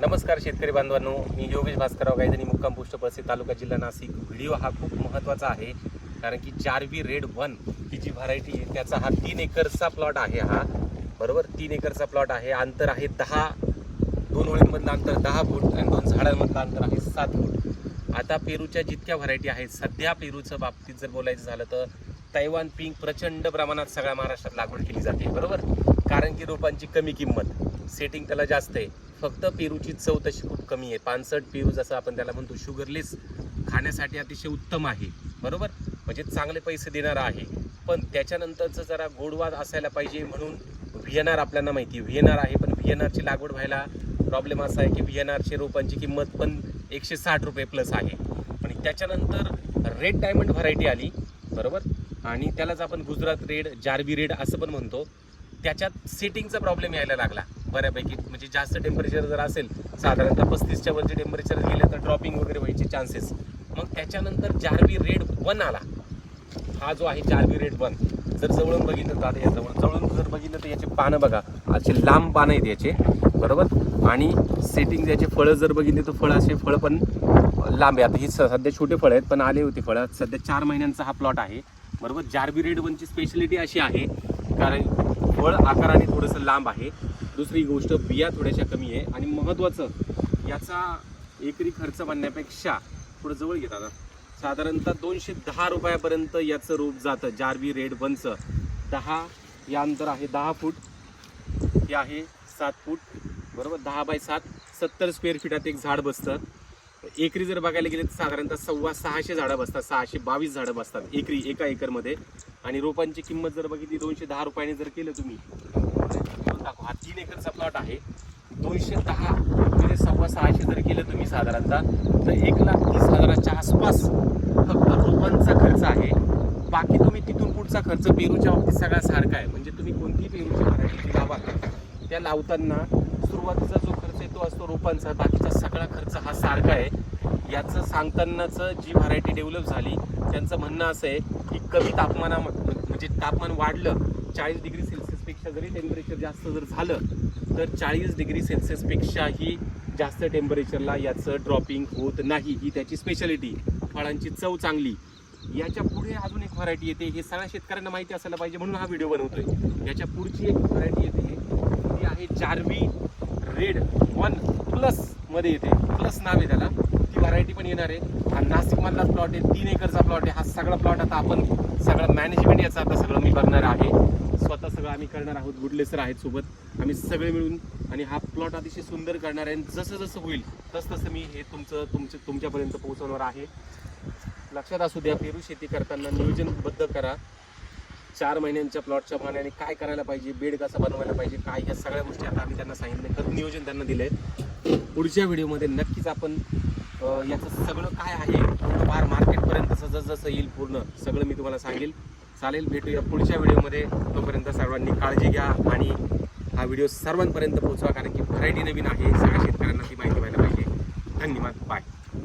नमस्कार शेतकरी बांधवांनो मी योगेश भास्करराव गायधनी मुक्काम पोस्ट पळसे तालुका जिल्हा नाशिक. व्हिडिओ हा खूप महत्त्वाचा आहे कारण की चार बी रेड वन ही जी व्हरायटी आहे त्याचा हा तीन एकरचा प्लॉट आहे हा. बरोबर? तीन एकरचा प्लॉट आहे अंतर आहे दहा दोन ओळींमधलं अंतर दहा फूट आणि दोन झाडांमधलं अंतर आहे सात फूट. आता पेरूच्या जितक्या व्हरायटी आहेत सध्या पेरूचं बाबतीत जर बोलायचं झालं तर तैवान पिंक प्रचंड प्रमाणात सगळ्या महाराष्ट्रात लागवड केली जाते बरोबर? कारण की रोपांची कमी किंमत सेटिंग त्याला जास्त आहे. फक्त पेरूची चव तशी खूप कमी आहे. पानसट पेरू जसं आपण त्याला म्हणतो शुगरलेस खाण्यासाठी अतिशय उत्तम आहे. बरोबर? म्हणजे चांगले पैसे देणारा आहे. पण त्याच्यानंतरचं जरा गोडवाद असायला पाहिजे म्हणून व्हिएनआर आपल्याला माहिती व्हिएनआर आहे पण व्हिएनआरची लागवड व्हायला प्रॉब्लेम असा आहे की व्हिएनआरची रोपांची किंमत पण एकशे साठ रुपये प्लस आहे. आणि त्याच्यानंतर रेड डायमंड व्हरायटी आली. बरोबर? आणि त्यालाच आपण गुजरात रेड जारबी रेड असं पण म्हणतो. त्याच्यात सेटिंगचा प्रॉब्लेम यायला लागला. बऱ्यापैकी म्हणजे जास्त टेम्परेचर जर असेल साधारणतः पस्तीसच्या वरचे टेम्परेचर गेलं तर ड्रॉपिंग वगैरे व्हायचे चान्सेस मग त्याच्यानंतर जारबी रेड वन आला. हा जो आहे जारबी रेड वन जर जवळून बघितलं तर आता या जवळ जवळून जर बघितलं तर याचे पानं बघा. असे लांब पानं आहेत याचे. बरोबर? आणि सेटिंग याचे फळं जर बघितले तर फळं असे फळं पण लांब आहे आता ही स- सध्या छोटे फळं आहेत पण आले होते फळं. सध्या चार महिन्यांचा हा प्लॉट आहे. बरोबर? जारबी रेड वनची स्पेशलिटी अशी आहे. कारण फळ आकाराने थोडंसं लांब आहे. दुसरी गोष्ट बिया थोड्याशा कमी आहे आणि महत्त्वाचं याचा एकरी खर्च म्हणण्यापेक्षा थोडं जवळ घेत आता साधारणतः दोनशे दहा रुपयापर्यंत याचं रोप जातं जारबी रेड वनचं दहा या अंतर आहे दहा फूट. हे आहे सात फूट. बरोबर? दहा बाय सात सत्तर स्क्वेअर फीटात एक झाड बसतं. एकरी जर बघायला गेले तर साधारणतः सव्वा सहाशे झाडं बसतात सहाशे बावीस झाडं बसतात एकरी एका एकरमध्ये. आणि रोपांची किंमत जर बघितली दोनशे दहा रुपयाने जर केलं तुम्ही दाखव हा तीन एकरचा प्लॉट आहे. दोनशे दहा म्हणजे सव्वा सहाशे जर केलं तुम्ही साधारणतः तर एक लाख तीस हजाराच्या आसपास फक्त रोपांचा खर्च आहे. बाकी तुम्ही तिथून पुढचा खर्च पेरूच्या बाबतीत सगळा सारखा आहे. म्हणजे तुम्ही कोणतीही पेरूची व्हरायटी लावा त्या लावताना सुरुवातीचा जो खर्च आहे तो असतो रोपांचा. बाकीचा सगळा खर्च हा सारखा आहे. याचं सांगतानाचं जी व्हरायटी डेव्हलप झाली त्यांचं म्हणणं असं आहे की कमी तापमाना म्हणजे तापमान वाढलं चाळीस डिग्री सेल्सिअसपेक्षा जरी टेम्परेचर जास्त जर झालं तर चाळीस डिग्री सेल्सिअसपेक्षाही जास्त टेम्परेचरला याचं ड्रॉपिंग होत नाही. ही त्याची स्पेशालिटी फळांची चव चांगली. याच्यापुढे अजून एक व्हरायटी येते. हे सगळ्या शेतकऱ्यांना माहिती असायला पाहिजे म्हणून हा व्हिडिओ बनवतोय. याच्या पुढची एक व्हरायटी येते. ती आहे जारवी रेड वन प्लसमध्ये येते. प्लस नाव आहे त्याला. व्हरायटी पण येणार आहे. हा नाशिकमधला प्लॉट आहे तीन एकरचा प्लॉट आहे. हा सगळा प्लॉट आता आपण सगळं मॅनेजमेंट याचं आता सगळं मी बघणार आहे. स्वतः सगळं आम्ही करणार आहोत. गुडले सर आहेत सोबत. आम्ही सगळे मिळून आणि हा प्लॉट अतिशय सुंदर करणार आहे. आणि जसं जसं होईल तसं तसं मी हे तुमचं तुमचं तुमच्यापर्यंत पोहोचवणार आहे. लक्षात असू द्या पेरू शेती करताना नियोजनबद्ध करा. चार महिन्यांच्या प्लॉटच्या मानाने काय करायला पाहिजे बेड कसा बनवायला पाहिजे काय ह्या सगळ्या गोष्टी आता आम्ही त्यांना सांगितलं नियोजन त्यांना दिलं आहे पुढच्या व्हिडिओमध्ये नक्कीच आपण याचं सगळं काय आहे? थोडंफार मार्केटपर्यंत जसं जसं येईल पूर्ण सगळं मी तुम्हाला सांगेल. चालेल? भेटूया पुढच्या व्हिडिओमध्ये. तोपर्यंत सर्वांनी काळजी घ्या आणि हा व्हिडिओ सर्वांपर्यंत पोहोचवा कारण की व्हरायटी नवीन आहे. सगळ्या शेतकऱ्यांना ती माहिती व्हायला पाहिजे. धन्यवाद. बाय.